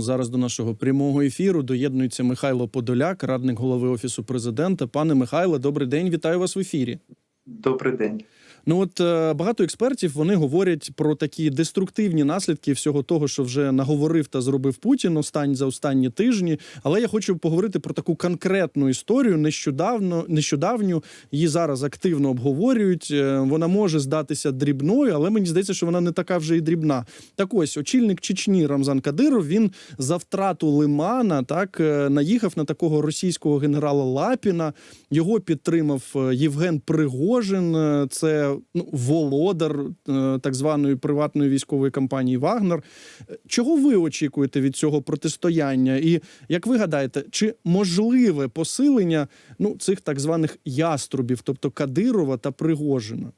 Зараз до нашого прямого ефіру доєднується Михайло Подоляк, радник голови офісу президента. Пане Михайле, добрий день. Вітаю вас в ефірі. Добрий день. Ну от е, багато експертів вони говорять про такі деструктивні наслідки всього того, що вже наговорив та зробив Путін останні за останні тижні. Але я хочу поговорити про таку конкретну історію. Нещодавно нещодавню її зараз активно обговорюють. Е, Вона може здатися дрібною, але мені здається, що вона не така вже і дрібна. Так ось очільник Чечні Рамзан Кадиров він за втрату Лимана так е, наїхав на такого російського генерала Лапіна. Його підтримав Євген Пригожин. Це ну, володар е, так званої приватної військової компанії Вагнер. Е, Чого ви очікуєте від цього протистояння? І як ви гадаєте, чи можливе посилення ну цих так званих яструбів, тобто Кадирова та Пригожина?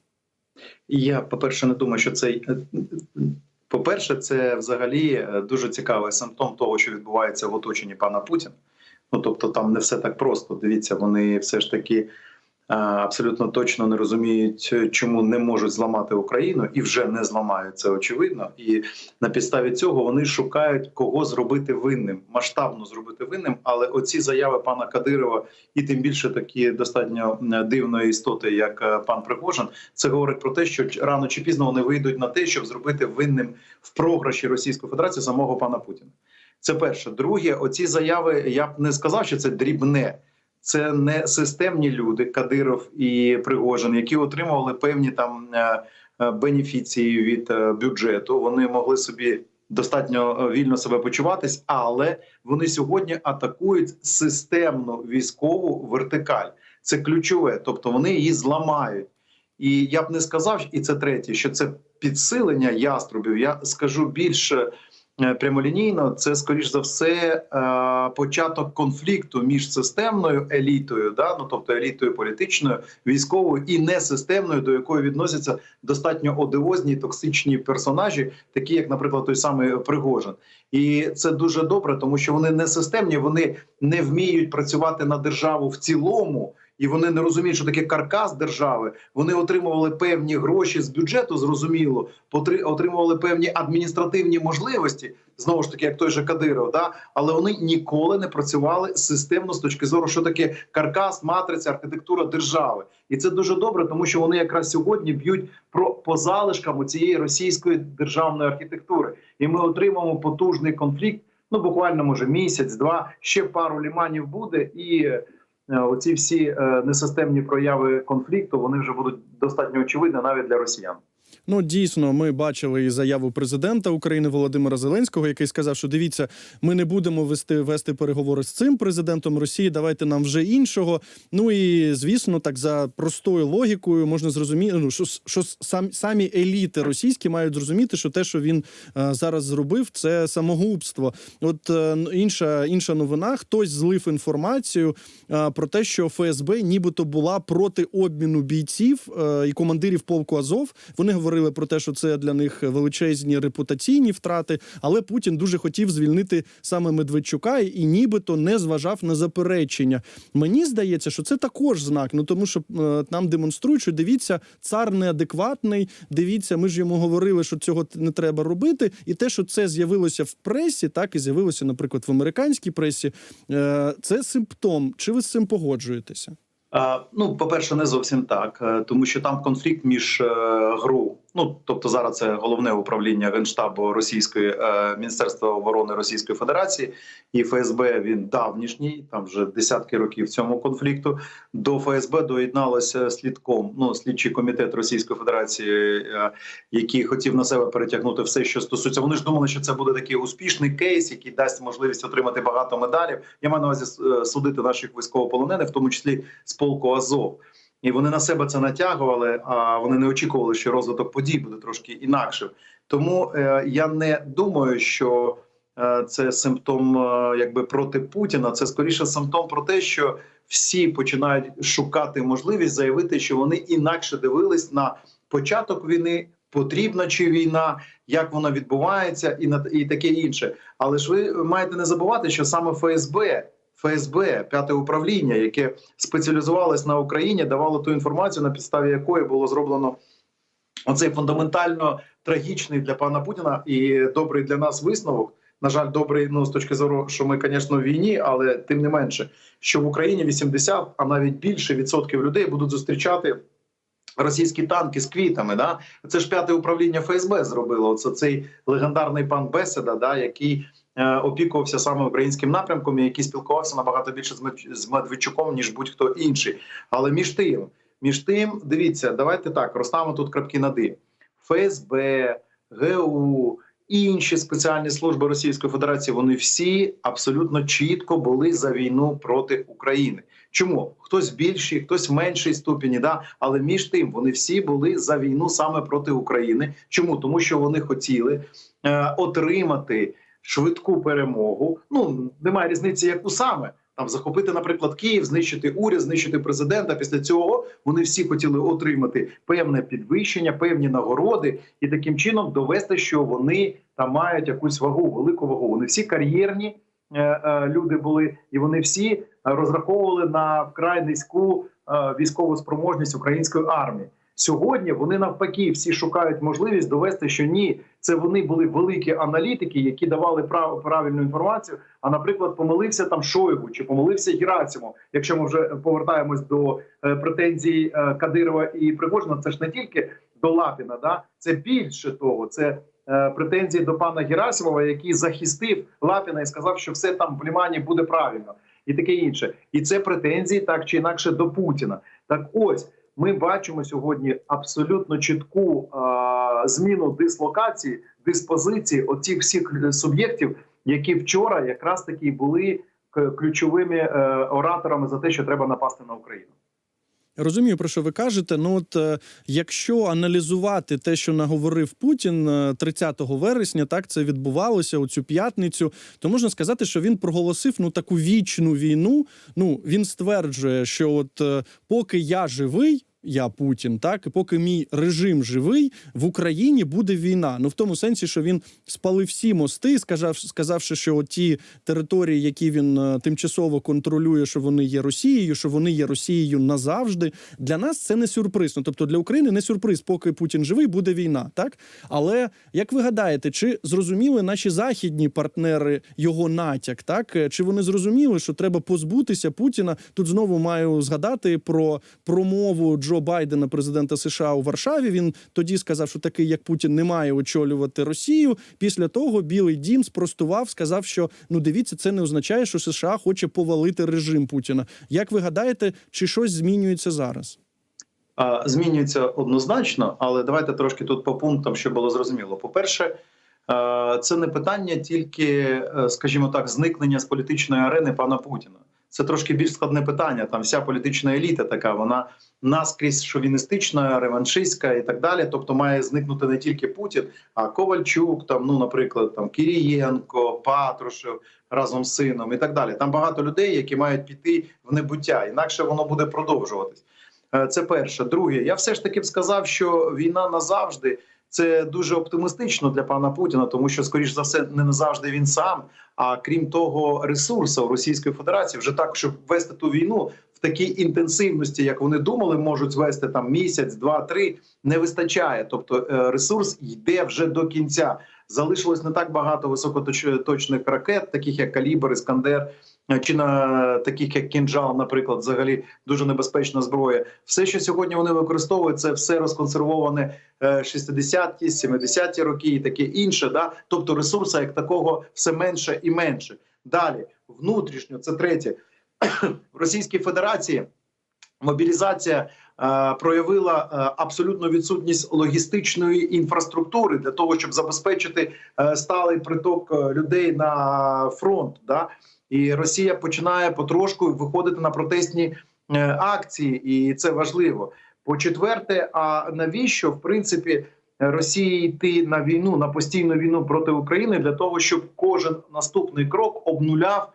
Я, по-перше, не думаю, що це е, по-перше, це взагалі дуже цікавий симптом того, що відбувається в оточенні пана Путіна. Ну тобто, там не все так просто. Дивіться, вони все ж таки абсолютно точно не розуміють, е, чому не можуть зламати Україну, і вже не зламають це очевидно. І на підставі цього вони шукають кого зробити винним, масштабно зробити винним. Але оці заяви пана Кадирова, і тим більше такі достатньо е, дивної істоти, як е, пан Пригожин, це говорить про те, що рано чи пізно вони вийдуть на те, щоб зробити винним в програші Російської Федерації самого пана Путіна. Це перше. Друге, оці заяви я б не сказав, що це дрібне. Це не системні люди, Кадиров і Пригожин, які отримували певні там е, е, бенефіції від е, бюджету. Вони могли собі достатньо вільно себе почуватись, але вони сьогодні атакують системну військову вертикаль. Це ключове, тобто вони її зламають. І я б не сказав, і це третє, що це підсилення яструбів. Я скажу більше прямолінійно. Це скоріш за все е, початок конфлікту між системною елітою, да, ну тобто елітою політичною, військовою і несистемною, до якої відносяться достатньо одіозні токсичні персонажі, такі як, наприклад, той самий Пригожин. І це дуже добре, тому що вони не системні, вони не вміють працювати на державу в цілому. І вони не розуміють, що таке каркас держави. Вони отримували певні гроші з бюджету, зрозуміло, отримували певні адміністративні можливості, знову ж таки, як той же Кадиров, да? але вони ніколи не працювали системно з точки зору, що таке каркас, матриця, архітектура держави. І це дуже добре, тому що вони якраз сьогодні б'ють про по залишкам цієї російської державної архітектури. І ми отримаємо потужний конфлікт. Ну буквально може місяць, два ще пару ліманів буде і. Е, Оці всі е, несистемні прояви конфлікту вони вже будуть достатньо очевидні навіть для росіян. Ну дійсно, ми бачили і заяву президента України Володимира Зеленського, який сказав, що дивіться, ми не будемо вести вести переговори з цим президентом Росії. Давайте нам вже іншого. Ну і звісно, так за простою логікою можна зрозуміти, ну що, що сам самі еліти російські мають зрозуміти, що те, що він е, зараз зробив, це самогубство. От е, інша інша новина, хтось злив інформацію е, про те, що ФСБ нібито була проти обміну бійців е, і командирів полку Азов. Вони говорили про те, що це для них величезні репутаційні втрати, але Путін дуже хотів звільнити саме Медведчука і нібито не зважав на заперечення. Мені здається, що це також знак. Ну тому що е, нам демонструють, що дивіться, цар неадекватний. Дивіться, ми ж йому говорили, що цього не треба робити. І те, що це з'явилося в пресі, так і з'явилося, наприклад, в американській пресі. е, Це симптом. Чи ви з цим погоджуєтеся? А, ну, по-перше, не зовсім так, е, тому що там конфлікт між е, ГРУ, ну тобто зараз це головне управління генштабу Російської е, Міністерства оборони Російської Федерації і ФСБ. Він давнішній, там вже десятки років цьому конфлікту. До ФСБ доєдналося слідком. Ну, слідчий комітет Російської Федерації, е, який хотів на себе перетягнути все, що стосується. Вони ж думали, що це буде такий успішний кейс, який дасть можливість отримати багато медалів. Я маю на увазі е, судити наших військовополонених, в тому числі з полку Азов. І вони на себе це натягували, а вони не очікували, що розвиток подій буде трошки інакшим. Тому е, я не думаю, що е, це симптом е, якби проти Путіна. Це скоріше симптом про те, що всі починають шукати можливість заявити, що вони інакше дивились на початок війни. Потрібна чи війна, як вона відбувається, і на і таке інше. Але ж ви маєте не забувати, що саме ФСБ ФСБ, п'яте управління, яке спеціалізувалось на Україні, давало ту інформацію, на підставі якої було зроблено оцей фундаментально трагічний для пана Путіна і добрий для нас висновок. на жаль, добрий ну з точки зору, що ми, звісно, в війні, але тим не менше, що в Україні 80, а навіть більше відсотків людей будуть зустрічати. Російські танки з квітами, да це ж п'яте управління ФСБ зробило. Оце цей легендарний пан Беседа, да який опікувався саме українським напрямком, і який спілкувався набагато більше з Мед- Медведчуком, ніж будь-хто інший. Але між тим, між тим, дивіться, давайте так розставимо тут крапки над «і». ФСБ, ГУ, інші спеціальні служби Російської Федерації. Вони всі абсолютно чітко були за війну проти України. Чому хтось в більшій, хтось в меншій ступені, да але між тим вони всі були за війну саме проти України. Чому тому, що вони хотіли е, отримати швидку перемогу. Ну немає різниці, яку саме там захопити, наприклад, Київ, знищити уряд, знищити президента. Після цього вони всі хотіли отримати певне підвищення, певні нагороди, і таким чином довести, що вони там мають якусь вагу, велику вагу. Вони всі кар'єрні е, е, люди були, і вони всі розраховували на вкрай низьку е, військову спроможність української армії. Сьогодні вони навпаки всі шукають можливість довести, що ні, це вони були великі аналітики, які давали прав, правильну інформацію. А, наприклад, помилився там Шойгу чи помилився Герасимов. Якщо ми вже повертаємось до е, претензій е, Кадирова і Пригожина, це ж не тільки до Лапіна, да це більше того, це е, претензії до пана Герасимова, який захистив Лапіна і сказав, що все там в Лімані буде правильно, і таке інше. І це претензії так чи інакше до Путіна. Так ось ми бачимо сьогодні абсолютно чітку а, зміну дислокації, диспозиції оцих всіх суб'єктів, які вчора якраз таки були ключовими е, ораторами за те, що треба напасти на Україну. Розумію, про що ви кажете. Ну от е, якщо аналізувати те, що наговорив Путін е, 30 вересня, так це відбувалося у цю п'ятницю, то можна сказати, що він проголосив ну таку вічну війну. Ну він стверджує, що от е, поки я живий. Я Путін, так і поки мій режим живий в Україні буде війна. Ну в тому сенсі, що він спалив всі мости, сказав, сказавши, що ті території, які він е, тимчасово контролює, що вони є Росією, що вони є Росією назавжди. Для нас це не сюрприз. Ну тобто для України не сюрприз, поки Путін живий, буде війна. Так але як ви гадаєте, чи зрозуміли наші західні партнери його натяк? Так Е, чи вони зрозуміли, що треба позбутися Путіна? Тут знову маю згадати про промову Джо Байдена, президента США у Варшаві. Він тоді сказав, що такий, як Путін, не має очолювати Росію. Після того Білий Дім спростував, сказав, що ну дивіться, це не означає, що США хоче повалити режим Путіна. Як ви гадаєте, чи щось змінюється зараз? Змінюється однозначно, але давайте трошки тут по пунктам, щоб було зрозуміло. По-перше, е, це не питання тільки, е, скажімо так, зникнення з політичної арени пана Путіна. Це трошки більш складне питання. Там вся політична еліта така, вона наскрізь шовіністична, реваншистська і так далі. Тобто має зникнути не тільки Путін, а Ковальчук, там, ну, наприклад, там Кірієнко, Патрушев разом з сином і так далі. Там багато людей, які мають піти в небуття, інакше воно буде продовжуватись. Е, Це перше. Друге, я все ж таки б сказав, що війна назавжди це дуже оптимістично для пана Путіна, тому що, скоріш за все, не назавжди він сам. А крім того, ресурсу Російської Федерації вже так, щоб вести ту війну в такій інтенсивності, як вони думали, можуть звести там місяць, два, три, не вистачає. Тобто е, ресурс йде вже до кінця. Залишилось не так багато високоточних ракет, таких як Калібр, Іскандер, чи на таких як кінжал, наприклад, взагалі дуже небезпечна зброя. Все, що сьогодні вони використовують, це все розконсервоване е, 60-ті, 70-ті роки і таке інше. Да? Тобто ресурсу як такого все менше і менше. Далі внутрішньо це третє в Російській Федерації. Мобілізація е, проявила е, абсолютну відсутність логістичної інфраструктури для того, щоб забезпечити е, сталий приток е, людей на фронт. Да? І Росія починає потрошку виходити на протестні акції, і це важливо. По четверте, а навіщо в принципі Росії йти на війну на постійну війну проти України для того, щоб кожен наступний крок обнуляв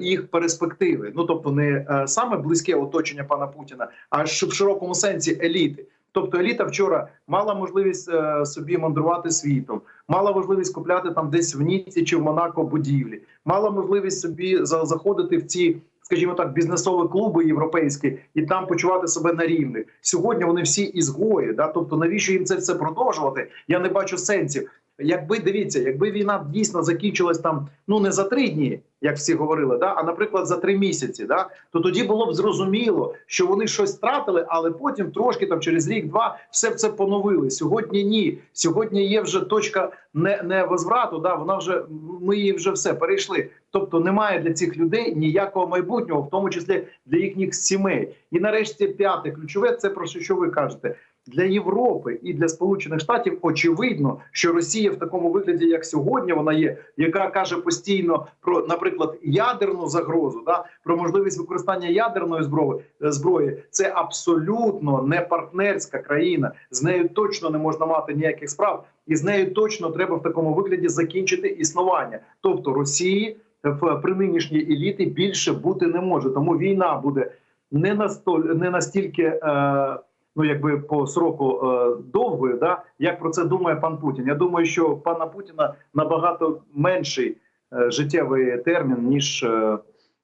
їх перспективи? Ну тобто, не е, саме близьке оточення пана Путіна, а в широкому сенсі еліти. Тобто еліта вчора мала можливість е, собі мандрувати світом, мала можливість купляти там десь в Ніці чи в Монако будівлі, мала можливість собі за- заходити в ці, скажімо так, бізнесові клуби європейські і там почувати себе на рівних. Сьогодні вони всі ізгої. Да? Тобто, навіщо їм це все продовжувати? Я не бачу сенсів. Якби дивіться, якби війна дійсно закінчилась там ну не за три дні, як всі говорили, да, а наприклад, за три місяці, да, то тоді було б зрозуміло, що вони щось втратили, але потім трошки там через рік-два все це поновили. Сьогодні ні. Сьогодні є вже точка не, не возврату. Да, вона вже ми її вже все перейшли. Тобто немає для цих людей ніякого майбутнього, в тому числі для їхніх сімей. І нарешті п'яте ключове це про що ви кажете. Для Європи і для Сполучених Штатів очевидно, що Росія в такому вигляді, як сьогодні, вона є, яка каже постійно про, наприклад, ядерну загрозу, да про можливість використання ядерної зброї зброї. Це абсолютно не партнерська країна. З нею точно не можна мати ніяких справ, і з нею точно треба в такому вигляді закінчити існування. Тобто Росії в при нинішній еліти більше бути не може. Тому війна буде не настоль, не настільки. Е, ну якби по сроку е, довгою, да як про це думає пан Путін. Я думаю, що пана Путіна набагато менший е, життєвий термін, ніж, е,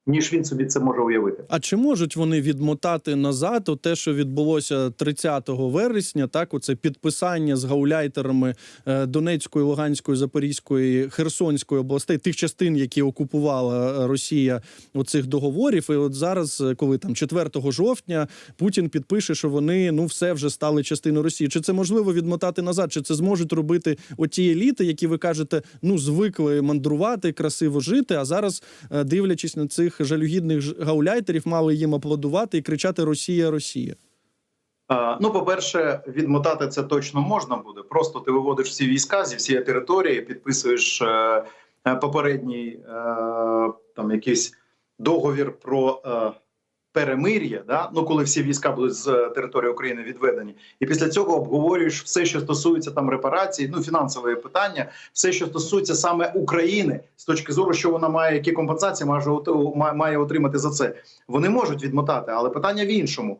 ніж він собі це може уявити. А чи можуть вони відмотати назад о те, що відбулося 30 вересня? Так, оце підписання з гауляйтерами е, Донецької, Луганської, Запорізької, Херсонської областей, тих частин, які окупувала е, Росія оцих договорів. І от зараз, е, коли там 4 жовтня, Путін підпише, що вони ну все вже стали частиною Росії. Чи це можливо відмотати назад? Чи це зможуть робити оті еліти, які ви кажете, ну звикли мандрувати, красиво жити? А зараз, дивлячись на цих жалюгідних гауляйтерів, мали їм аплодувати і кричати Росія, Росія. Ну, по-перше, відмотати це точно можна буде. Просто ти виводиш всі війська зі всієї території, підписуєш е, е, попередній е, там якийсь договір про е, перемир'я. Да? Ну, коли всі війська будуть з е, території України відведені, і після цього обговорюєш все, що стосується там репарацій, ну фінансове питання, все, що стосується саме України, з точки зору, що вона має, які компенсації може має отримати за це. Вони можуть відмотати, але питання в іншому.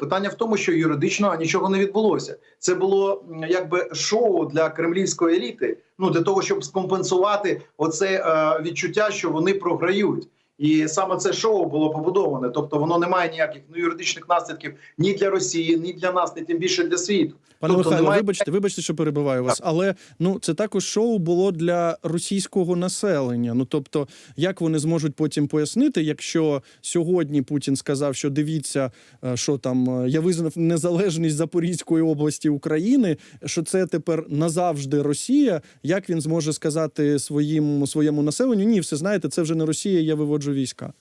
Питання в тому, що юридично нічого не відбулося. Це було якби шоу для кремлівської еліти. Ну для того, щоб скомпенсувати оце е, відчуття, що вони програють. І саме це шоу було побудоване. Тобто воно не має ніяких ну, юридичних наслідків ні для Росії, ні для нас, ні тим більше для світу. Пане Тобто Михайло, немає- вибачте, вибачте, що перебиваю вас, але ну це також шоу було для російського населення. Ну тобто, як вони зможуть потім пояснити, якщо сьогодні Путін сказав, що дивіться, е, що там е, я визнав незалежність Запорізької області України, що це тепер назавжди Росія. Як він зможе сказати своїм своєму населенню? Ні, все знаєте, це вже не Росія. Я виводжу війська.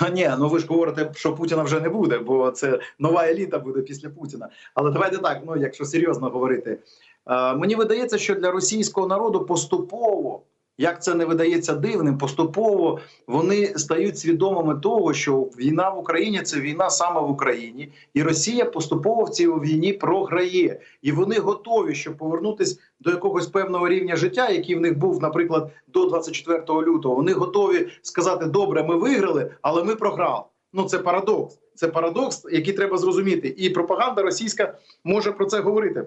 А ні, ну ви ж говорите, що Путіна вже не буде, бо це нова еліта буде після Путіна. Але давайте так, ну якщо серйозно говорити, е, мені видається, що для російського народу поступово, як це не видається дивним, поступово вони стають свідомими того, що війна в Україні це війна саме в Україні, і Росія поступово в цій війні програє, і вони готові, щоб повернутися до якогось певного рівня життя, який в них був, наприклад, до 24 лютого. Вони готові сказати: добре, ми виграли, але ми програли. Ну це парадокс. Це парадокс, який треба зрозуміти. І пропаганда російська може про це говорити.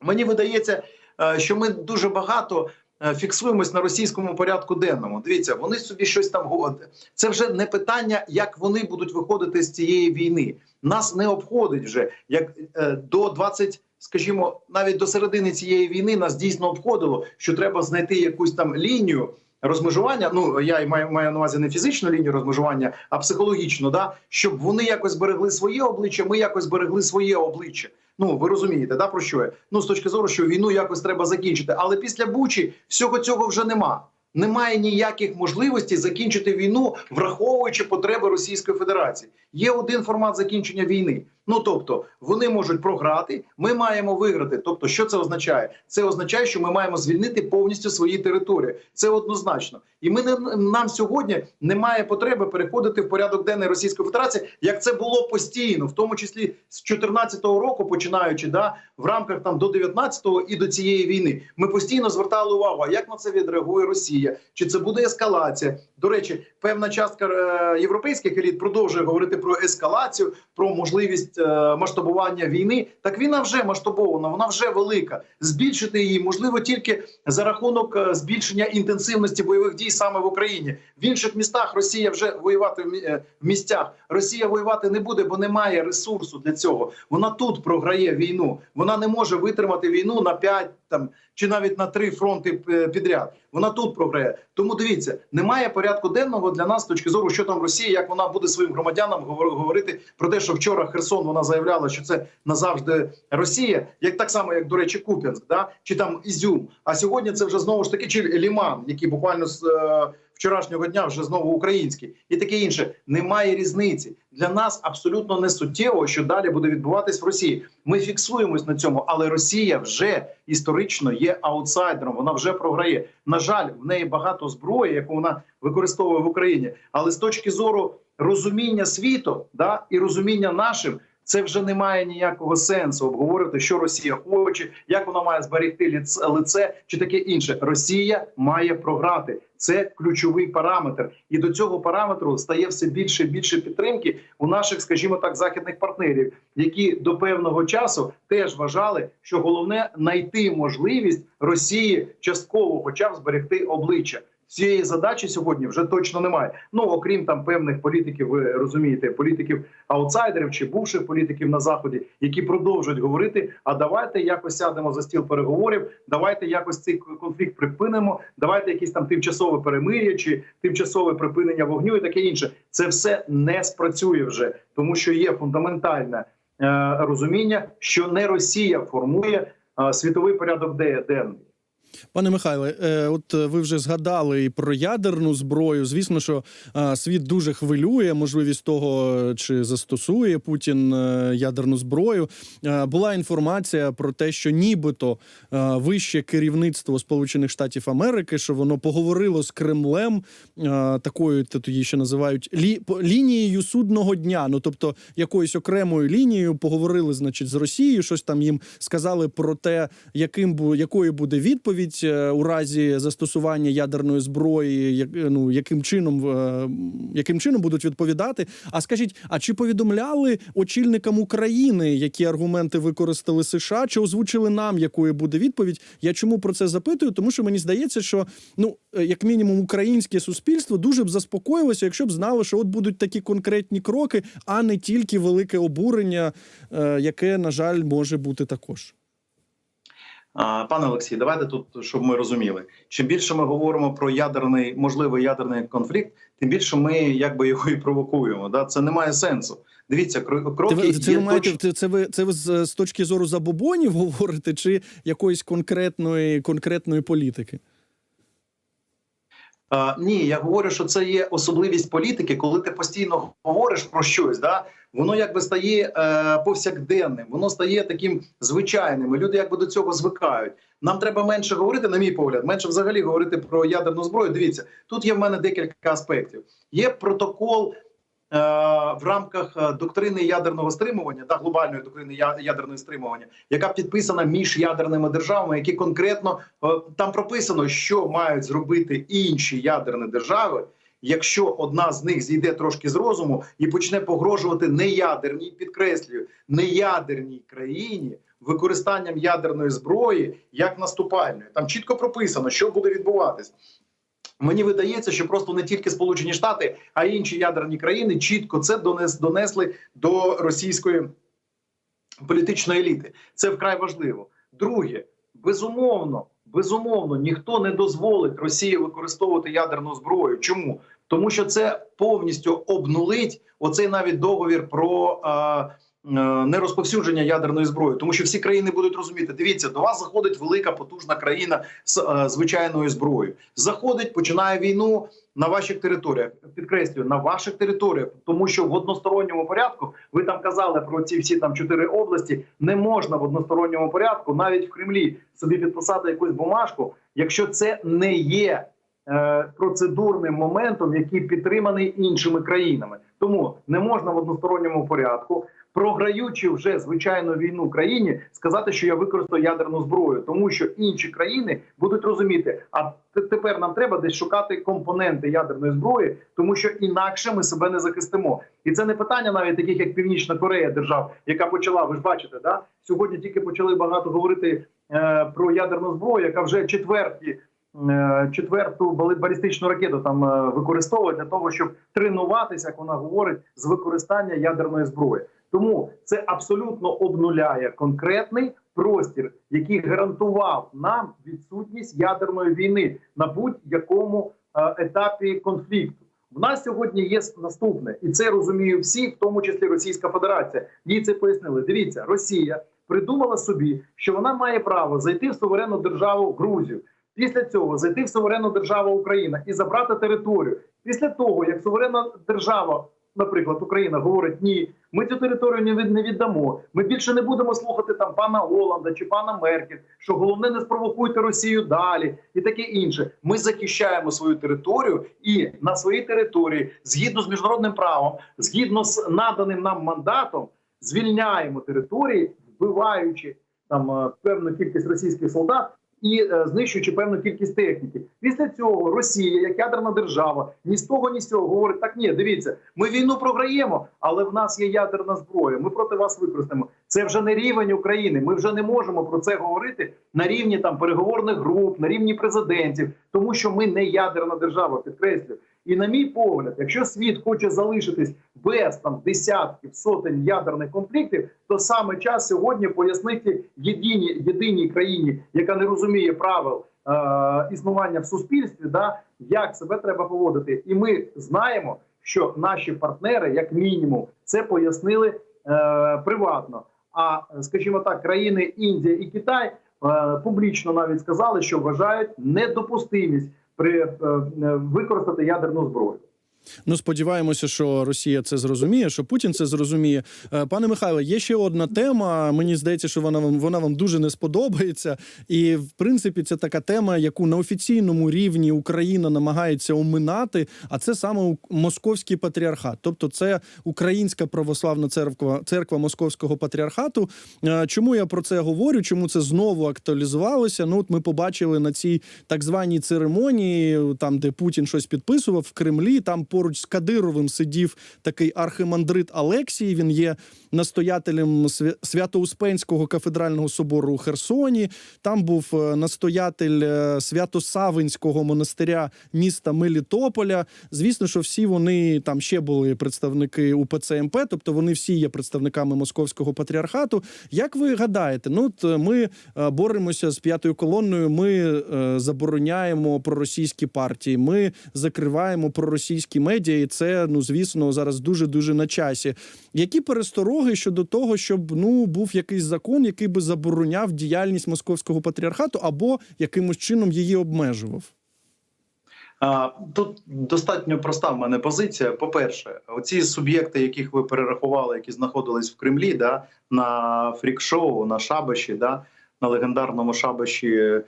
Мені видається, е, що ми дуже багато фіксуємось на російському порядку денному. Дивіться, вони собі щось там говорять. Це вже не питання, як вони будуть виходити з цієї війни. Нас не обходить вже як е, до 20, скажімо, навіть до середини цієї війни нас дійсно обходило, що треба знайти якусь там лінію. Розмежування, ну я маю, маю на увазі не фізичну лінію розмежування, а психологічно, да щоб вони якось берегли своє обличчя, ми якось берегли своє обличчя. Ну ви розумієте, да про що я? Ну з точки зору, що війну якось треба закінчити. Але після Бучі всього цього вже нема. Немає ніяких можливостей закінчити війну, враховуючи потреби Російської Федерації. Є один формат закінчення війни. Ну тобто вони можуть програти, ми маємо виграти. Тобто, що це означає? Це означає, що ми маємо звільнити повністю свої території. Це однозначно. І ми не нам сьогодні немає потреби переходити в порядок денний Російської Федерації, як це було постійно, в тому числі з 2014 року, починаючи да в рамках там до 19-го і до цієї війни. Ми постійно звертали увагу, а як на це відреагує Росія? Чи це буде ескалація? До речі, певна частка е, європейських еліт продовжує говорити про ескалацію, про можливість масштабування війни. Так війна вже масштабована, вона вже велика. Збільшити її можливо тільки за рахунок е, збільшення інтенсивності бойових дій саме в Україні. В інших містах Росія вже воювати в е, місцях. Росія воювати не буде, бо немає ресурсу для цього. Вона тут програє війну. Вона не може витримати війну на 5 там чи навіть на три фронти е, підряд. Вона тут програє. Тому дивіться, немає порядку денного для нас з точки зору, що там Росія, як вона буде своїм громадянам говор- говорити про те, що вчора Херсон вона заявляла, що це назавжди Росія, як так само, як до речі, Куп'янськ, да чи там Ізюм. А сьогодні це вже знову ж таки чи Ліман, який буквально з е, вчорашнього дня вже знову український, і таке інше. Немає різниці для нас абсолютно не суттєво, що далі буде відбуватись в Росії. Ми фіксуємось на цьому, але Росія вже історично є аутсайдером. Вона вже програє. На жаль, в неї багато зброї, яку вона використовує в Україні. Але з точки зору розуміння світу, да і розуміння нашим. Це вже не має ніякого сенсу обговорити, що Росія хоче, як вона має зберегти лице чи таке інше. Росія має програти. Це ключовий параметр, і до цього параметру стає все більше і більше підтримки у наших, скажімо так, західних партнерів, які до певного часу теж вважали, що головне знайти можливість Росії частково, хоча б зберегти обличчя. Цієї задачі сьогодні вже точно немає. Ну окрім там певних політиків, ви розумієте, політиків аутсайдерів чи бувших політиків на заході, які продовжують говорити: а давайте якось сядемо за стіл переговорів, давайте якось цей конфлікт припинимо. Давайте якісь там тимчасове перемир'я чи тимчасове припинення вогню і таке інше. Це все не спрацює вже, тому що є фундаментальне е, розуміння, що не Росія формує е, світовий порядок де- денний. Пане Михайле, е, от ви вже згадали і про ядерну зброю. Звісно, що світ дуже хвилює можливість того, чи застосує Путін е, ядерну зброю. Е, Була інформація про те, що нібито вище керівництво Сполучених Штатів Америки, що воно поговорило з Кремлем такою, її ще називають лі, лінією судного дня. Ну тобто якоюсь окремою лінією поговорили, значить, з Росією. Щось там їм сказали про те, яким якою буде відповідь е, у разі застосування ядерної зброї, як, е, ну яким чином е, яким чином будуть відповідати. А скажіть, а чи повідомляли очільникам України, які аргументи використали США, чи озвучили нам, якою буде відповідь? Я чому про це запитую? Тому що мені здається, що ну як мінімум українське суспільство дуже б заспокоїлося, якщо б знало, що от будуть такі конкретні кроки, а не тільки велике обурення, яке на жаль може бути також. А, Пане Олексій, давайте тут, щоб ми розуміли. Чим більше ми говоримо про ядерний можливий ядерний конфлікт, тим більше ми якби його і провокуємо. Да? Це не має сенсу. Дивіться, кро- Це кроки це є ви маєте точ- це, це ви це ви з, з точки зору забобонів говорите, чи якоїсь конкретної конкретної політики? А, ні, я говорю, що це є особливість політики, коли ти постійно говориш про щось, да воно якби стає е, повсякденним, воно стає таким звичайним. і Люди якби до цього звикають. Нам треба менше говорити, на мій погляд, менше взагалі говорити про ядерну зброю. Дивіться, тут є в мене декілька аспектів. Є протокол. Е, В рамках е, доктрини ядерного стримування та глобальної доктрини ядерного стримування, яка підписана між ядерними державами, які конкретно е, там прописано, що мають зробити інші ядерні держави, якщо одна з них зійде трошки з розуму і почне погрожувати неядерній, підкреслюю, неядерній країні використанням ядерної зброї як наступальної. Там чітко прописано, що буде відбуватись. Мені видається, що просто не тільки Сполучені Штати, а й інші ядерні країни чітко це донес, донесли до російської політичної еліти. Це вкрай важливо. Друге, безумовно, безумовно, ніхто не дозволить Росії використовувати ядерну зброю. Чому? Тому що це повністю обнулить оцей навіть договір про. е, Нерозповсюдження ядерної зброї, тому що всі країни будуть розуміти, дивіться, до вас заходить велика потужна країна з е, звичайною зброєю. Заходить, починає війну на ваших територіях. Підкреслюю, на ваших територіях, тому що в односторонньому порядку ви там казали про ці всі там чотири області. Не можна в односторонньому порядку, навіть в Кремлі, собі підписати якусь бумажку, якщо це не є е, процедурним моментом, який підтриманий іншими країнами. Тому не можна в односторонньому порядку, програючи вже звичайну війну країні, сказати, що я використаю ядерну зброю, тому що інші країни будуть розуміти, а тепер нам треба десь шукати компоненти ядерної зброї, тому що інакше ми себе не захистимо. І це не питання навіть таких як Північна Корея, держав, яка почала. Ви ж бачите, да сьогодні тільки почали багато говорити е, про ядерну зброю, яка вже четверті. Е, Четверту балістичну ракету там е, використовують для того, щоб тренуватися, як вона говорить, з використання ядерної зброї. Тому це абсолютно обнуляє конкретний простір, який гарантував нам відсутність ядерної війни на будь-якому е, етапі конфлікту. В нас сьогодні є наступне, і це розуміють всі, в тому числі Російська Федерація. Їй це пояснили. Дивіться, Росія придумала собі, що вона має право зайти в суверенну державу Грузію. Після цього зайти в суверенну державу Україна і забрати територію. Після того, як суверенна держава, наприклад, Україна говорить ні, ми цю територію не віддамо. Ми більше не будемо слухати там пана Оланда чи пана Меркель, що головне не спровокуйте Росію далі і таке інше. Ми захищаємо свою територію і на своїй території, згідно з міжнародним правом, згідно з наданим нам мандатом, звільняємо території, вбиваючи там е, певну кількість російських солдат і е, знищуючи певну кількість техніки. Після цього Росія, як ядерна держава, ні з того, ні з цього говорить: так ні, дивіться, ми війну програємо, але в нас є ядерна зброя. Ми проти вас використаємо. Це вже не рівень України. Ми вже не можемо про це говорити на рівні там переговорних груп, на рівні президентів, тому що ми не ядерна держава, підкреслюю. І на мій погляд, якщо світ хоче залишитись без там десятків сотень ядерних конфліктів, то саме час сьогодні пояснити єдиній єдиній країні, яка не розуміє правил е, існування в суспільстві, да як себе треба поводити. І ми знаємо, що наші партнери, як мінімум, це пояснили е, приватно. А скажімо так, країни Індія і Китай е, публічно навіть сказали, що вважають недопустимість при е, е, використати ядерну зброю. Ну, сподіваємося, що Росія це зрозуміє, що Путін це зрозуміє. Е, Пане Михайло, є ще одна тема. Мені здається, що вона вам вона вам дуже не сподобається. І в принципі, це така тема, яку на офіційному рівні Україна намагається оминати. А це саме московський патріархат, тобто це Українська православна церква, церква Московського патріархату. Е, Чому я про це говорю? Чому це знову актуалізувалося? Ну, от ми побачили на цій так званій церемонії, там де Путін щось підписував в Кремлі. Там поруч з Кадировим сидів такий архимандрит Алексій. Він є настоятелем Свято-Успенського кафедрального собору у Херсоні. Там був е, настоятель е, Свято-Савинського монастиря міста Мелітополя. Звісно, що всі вони там ще були представники УПЦ МП, тобто вони всі є представниками московського патріархату. Як ви гадаєте, ну от е, ми боремося з п'ятою колонною. Ми забороняємо проросійські партії. Ми закриваємо проросійські медіа, і це ну звісно зараз дуже дуже на часі. Які перестороги щодо того, щоб ну був якийсь закон, який би забороняв діяльність московського патріархату або якимось чином її обмежував? Тут достатньо проста в мене позиція. По-перше, оці суб'єкти, яких ви перерахували, які знаходились в Кремлі, да, на фрік-шоу, на шабаші, да, на легендарному шабаші,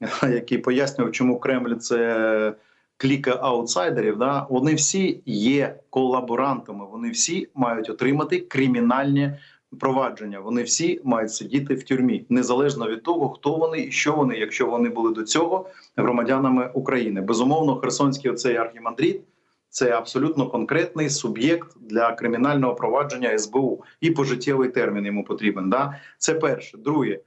який пояснював, чому Кремль це кліка аутсайдерів. Да, вони всі є колаборантами. Вони всі мають отримати кримінальні провадження. Вони всі мають сидіти в тюрмі, незалежно від того, хто вони і що вони, якщо вони були до цього громадянами України. Безумовно, Херсонський оцей архімандрит це абсолютно конкретний суб'єкт для кримінального провадження СБУ і пожиттєвий термін йому потрібен. Да? Це перше. Друге.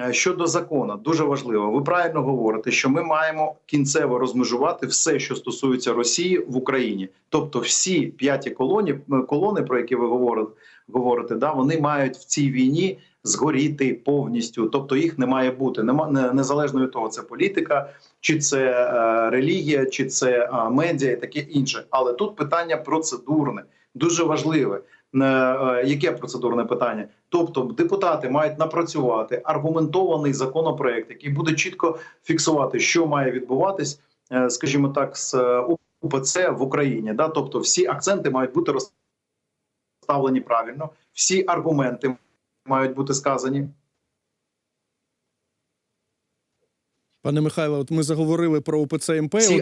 Е, Щодо закону, дуже важливо. Ви правильно говорите, що ми маємо кінцево розмежувати все, що стосується Росії в Україні. Тобто, всі п'яті колони, колони, про які ви говорите, говорите, да, вони мають в цій війні згоріти повністю. Тобто їх не має бути. Нема не- незалежно від того, це політика, чи це е, релігія, чи це е, медіа і таке інше. Але тут питання процедурне, дуже важливе. Е, Яке процедурне питання? Тобто депутати мають напрацювати аргументований законопроект, який буде чітко фіксувати, що має відбуватись, е, скажімо так, з е, УПЦ в Україні. Да? Тобто, всі акценти мають бути розставлені правильно, всі аргументи мають бути сказані. Пане Михайло, от ми заговорили про УПЦ МП, і, і,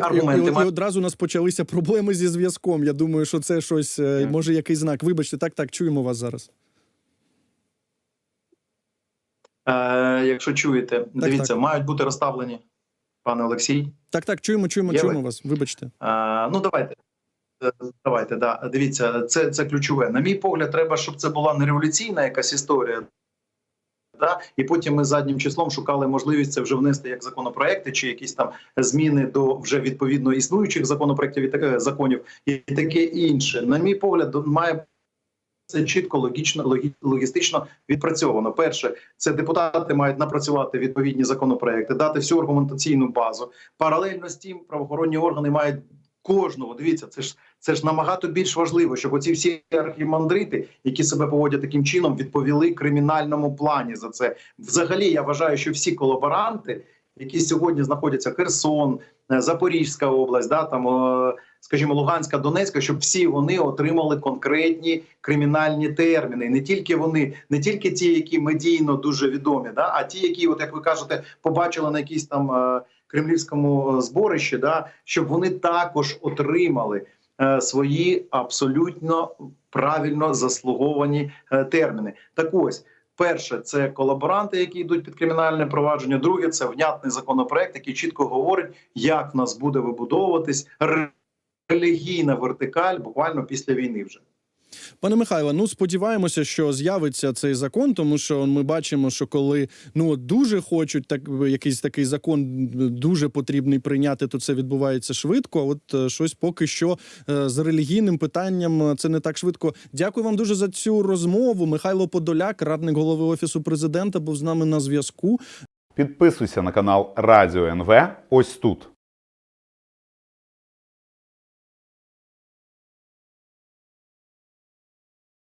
і одразу у нас почалися проблеми зі зв'язком. Я думаю, що це щось, е, може, якийсь знак. Вибачте, так, так, чуємо вас зараз. Е, якщо чуєте, дивіться, так. мають бути розставлені, пане Олексій. Так, так, чуємо, чуємо, Є ви? чуємо вас. Вибачте. Е, ну давайте. Е, Давайте, да. Дивіться, це, це ключове. На мій погляд, треба, щоб це була не революційна якась історія. Да? І потім ми заднім числом шукали можливість це вже внести як законопроекти чи якісь там зміни до вже відповідно існуючих законопроектів і таке законів і таке інше. На мій погляд, має це чітко, логічно, логі- логістично відпрацьовано. Перше, це депутати мають напрацювати відповідні законопроекти, дати всю аргументаційну базу. Паралельно з тим, правоохоронні органи мають кожного. Дивіться, це ж це ж набагато більш важливо, щоб оці всі архімандрити, які себе поводять таким чином, відповіли кримінальному плані за це. Взагалі, я вважаю, що всі колаборанти, які сьогодні знаходяться Херсон, е, Запорізька область, да там. е, Скажімо, Луганська, Донецька, щоб всі вони отримали конкретні кримінальні терміни. Не тільки вони, не тільки ті, які медійно дуже відомі, да, а ті, які, от як ви кажете, побачили на якійсь там е, кремлівському е, зборищі, да, щоб вони також отримали е, свої абсолютно правильно заслуговані е, терміни. Так ось. Перше, це колаборанти, які йдуть під кримінальне провадження. Друге, це внятний законопроект, який чітко говорить, як в нас буде вибудовуватись релігійна вертикаль буквально після війни вже. Пане Михайло, ну сподіваємося, що з'явиться цей закон, тому що ми бачимо, що коли ну дуже хочуть так якийсь такий закон дуже потрібний прийняти, то це відбувається швидко. А От е, щось поки що е, з релігійним питанням е, це не так швидко. Дякую вам дуже за цю розмову. Михайло Подоляк, радник голови офісу президента, був з нами на зв'язку. Підписуйся на канал Радіо НВ ось тут.